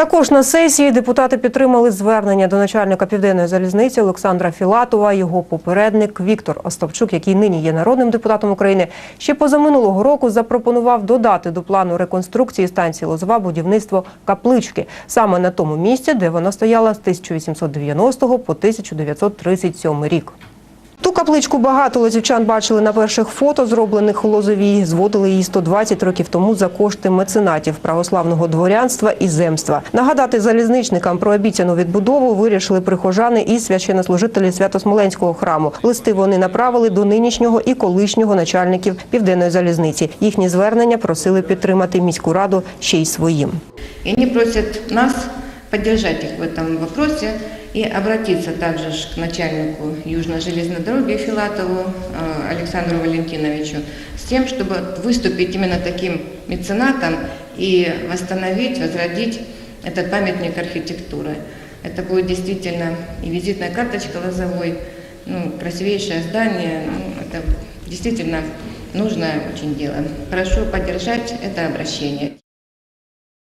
Також на сесії депутати підтримали звернення до начальника південної залізниці Олександра Філатова. Його попередник Віктор Остапчук, який нині є народним депутатом України, ще позаминулого року запропонував додати до плану реконструкції станції Лозова будівництво каплички саме на тому місці, де вона стояла з 1890 по 1937 рік. Ту капличку багато лозівчан бачили на перших фото, зроблених у Лозовій. Зводили її 120 років тому за кошти меценатів православного дворянства і земства. Нагадати залізничникам про обіцяну відбудову вирішили прихожани і священнослужителі Свято-Смоленського храму. Листи вони направили до нинішнього і колишнього начальників південної залізниці. Їхні звернення просили підтримати міську раду ще й своїм. И они просят нас поддержать их в этом вопросе и обратиться также к начальнику Южной железной дороги Филатову э, Александру Валентиновичу с тем, чтобы выступить именно таким меценатом и восстановить, возродить этот памятник архитектуры. Это будет действительно и визитная карточка Лозовой, ну, красивейшее здание, ну, это действительно нужное очень дело. Прошу поддержать это обращение.